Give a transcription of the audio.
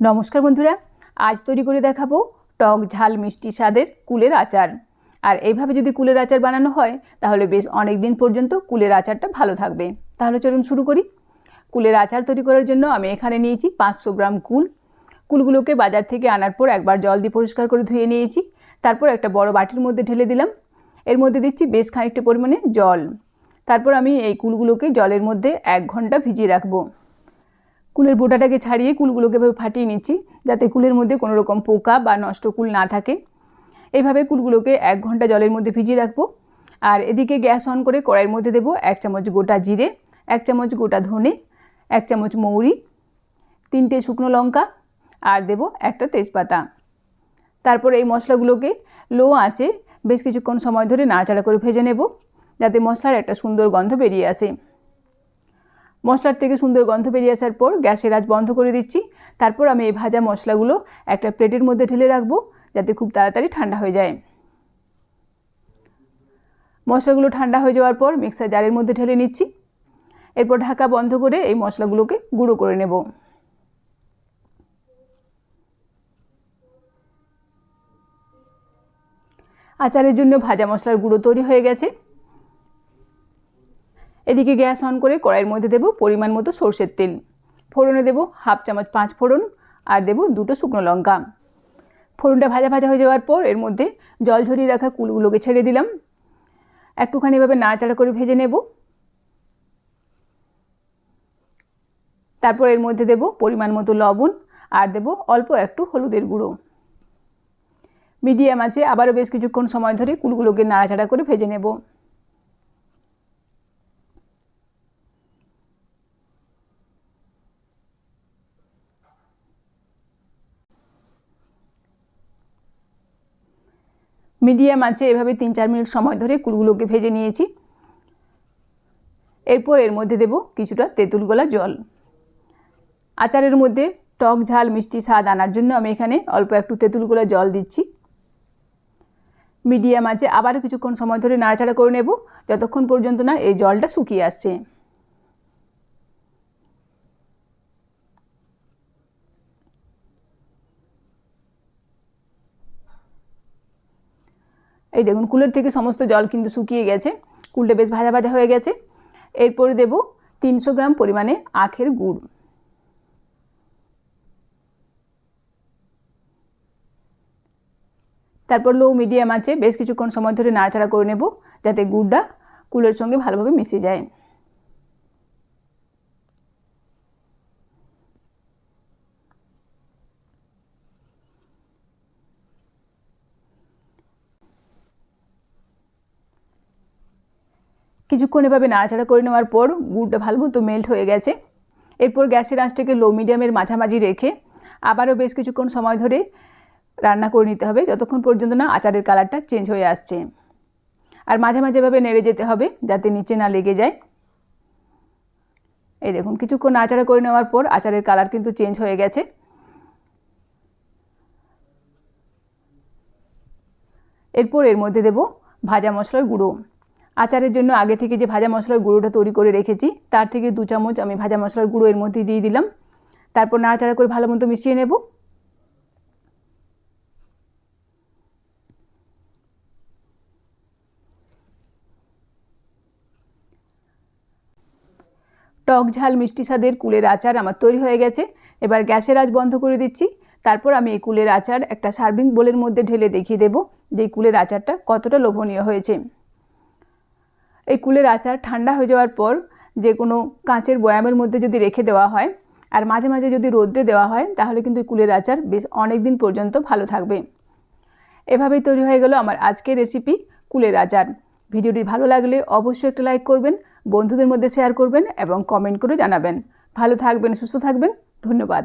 নমস্কার বন্ধুরা, আজ তৈরি করে দেখাবো টক ঝাল মিষ্টি স্বাদের কুলের আচার। আর এইভাবে যদি কুলের আচার বানানো হয়, তাহলে বেশ অনেক দিন পর্যন্ত কুলের আচারটা ভালো থাকবে। তাহলে চলুন শুরু করি। কুলের আচার তৈরি করার জন্য আমি এখানে নিয়েছি পাঁচশো গ্রাম কুল। কুলগুলোকে বাজার থেকে আনার পর একবার জল দিয়ে পরিষ্কার করে ধুয়ে নিয়েছি। তারপর একটা বড় বাটির মধ্যে ঢেলে দিলাম। এর মধ্যে দিচ্ছি বেশ খানিকটা পরিমাণে জল। তারপর আমি এই কুলগুলোকে জলের মধ্যে এক ঘণ্টা ভিজিয়ে রাখব। কুলের বোটাটাকে ছাড়িয়ে কুলগুলোকে এভাবে ফাটিয়ে নিচ্ছি, যাতে কুলের মধ্যে কোনো রকম পোকা বা নষ্ট কুল না থাকে। এইভাবে কুলগুলোকে এক ঘণ্টা জলের মধ্যে ভিজিয়ে রাখব। আর এদিকে গ্যাস অন করে কড়াইয়ের মধ্যে দেবো এক চামচ গোটা জিরে, এক চামচ গোটা ধনে, এক চামচ মৌরি, তিনটে শুকনো লঙ্কা, আর দেব একটা তেজপাতা। তারপর এই মশলাগুলোকে লো আঁচে বেশ কিছুক্ষণ সময় ধরে নাড়াচাড়া করে ভেজে নেব, যাতে মশলার একটা সুন্দর গন্ধ বেরিয়ে আসে। মশলার থেকে সুন্দর গন্ধ বেরিয়ে আসার পর গ্যাসের আঁচ বন্ধ করে দিচ্ছি। তারপর আমি এই ভাজা মশলাগুলো একটা প্লেটের মধ্যে ঢেলে রাখব যাতে খুব তাড়াতাড়ি ঠান্ডা হয়ে যায়। মশলাগুলো ঠান্ডা হয়ে যাওয়ার পর মিক্সার জারের মধ্যে ঢেলে নিচ্ছি। এরপর ঢাকা বন্ধ করে এই মশলাগুলোকে গুঁড়ো করে নেব। আচারের জন্য ভাজা মশলার গুঁড়ো তৈরি হয়ে গেছে। এদিকে গ্যাস অন করে কড়াইয়ের মধ্যে দেবো পরিমাণ মতো সর্ষের তেল। ফোড়নে দেবো হাফ চামচ পাঁচ ফোড়ন আর দেবো দুটো শুকনো লঙ্কা। ফোড়নটা ভাজা ভাজা হয়ে যাওয়ার পর এর মধ্যে জল ঝরিয়ে রাখা কুলগুলোকে ছেড়ে দিলাম। একটুখানি এভাবে নাড়াচাড়া করে ভেজে নেব। তারপর এর মধ্যে দেব পরিমাণ মতো লবণ আর দেব অল্প একটু হলুদের গুঁড়ো। মিডিয়াম আছে আবারও বেশ কিছুক্ষণ সময় ধরে কুলগুলোকে নাড়াচাড়া করে ভেজে নেব। মিডিয়াম আছে এভাবে তিন চার মিনিট সময় ধরে কুলগুলোকে ভেজে নিয়েছি। এরপর এর মধ্যে দেব কিছুটা তেঁতুল গোলা জল। আচারের মধ্যে টক ঝাল, মিষ্টি স্বাদ আনার জন্য আমি এখানে অল্প একটু তেঁতুল গোলা জল দিচ্ছি। মিডিয়াম আছে আবারও কিছুক্ষণ সময় ধরে নাড়াচাড়া করে নেব, যতক্ষণ পর্যন্ত না এই জলটা শুকিয়ে আসছে। এই দেখুন, কুলের থেকে সমস্ত জল কিন্তু শুকিয়ে গেছে। কুলটা বেশ ভাজা ভাজা হয়ে গেছে। এরপরে দেব তিনশো গ্রাম পরিমাণে আখের গুড়। তারপর লো মিডিয়াম আছে, বেশ কিছুক্ষণ সময় ধরে নাড়াচাড়া করে নেব, যাতে গুড়টা কুলের সঙ্গে ভালোভাবে মিশে যায়। কিছুক্ষণ এভাবে নাড়াচাড়া করে নেওয়ার পর গুড়টা ভালো মতো মেল্ট হয়ে গেছে। এরপর গ্যাসের আঁচটাকে লো মিডিয়ামের মাঝামাঝি রেখে আবারও বেশ কিছুক্ষণ সময় ধরে রান্না করে নিতে হবে, যতক্ষণ পর্যন্ত না আচারের কালারটা চেঞ্জ হয়ে আসছে। আর মাঝে মাঝে এভাবে নেড়ে যেতে হবে যাতে নিচে না লেগে যায়। এই দেখুন, কিছুক্ষণ নাড়াচাড়া করে নেওয়ার পর আচারের কালার কিন্তু চেঞ্জ হয়ে গেছে। এরপর এর মধ্যে দেব ভাজা মশলার গুঁড়ো। আচারের জন্য আগে থেকে যে ভাজা মশলার গুঁড়োটা তৈরি করে রেখেছি, তার থেকে দু চামচ আমি ভাজা মশলার গুঁড়ো এর মধ্যে দিয়ে দিলাম। তারপর নাড়াচাড়া করে ভালো মতো মিশিয়ে নেব। টক ঝাল মিষ্টি স্বাদের কুলের আচার আমার তৈরি হয়ে গেছে। এবার গ্যাসের আঁচ বন্ধ করে দিচ্ছি। তারপর আমি এই কুলের আচার একটা সার্ভিং বোলের মধ্যে ঢেলে দেখিয়ে দেবো যে কুলের আচারটা কতটা লোভনীয় হয়েছে। এই কুলের আচার ঠান্ডা হয়ে যাওয়ার পর যে কোনো কাঁচের বয়ামের মধ্যে যদি রেখে দেওয়া হয় আর মাঝে মাঝে যদি রোদ্রে দেওয়া হয়, তাহলে কিন্তু কুলের আচার বেশ অনেক দিন পর্যন্ত ভালো থাকবে। এভাবেই তৈরি হয়ে গেল আমার আজকের রেসিপি কুলের আচার। ভিডিওটি ভালো লাগলে অবশ্যই একটা লাইক করবেন, বন্ধুদের মধ্যে শেয়ার করবেন এবং কমেন্ট করে জানাবেন। ভালো থাকবেন, সুস্থ থাকবেন, ধন্যবাদ।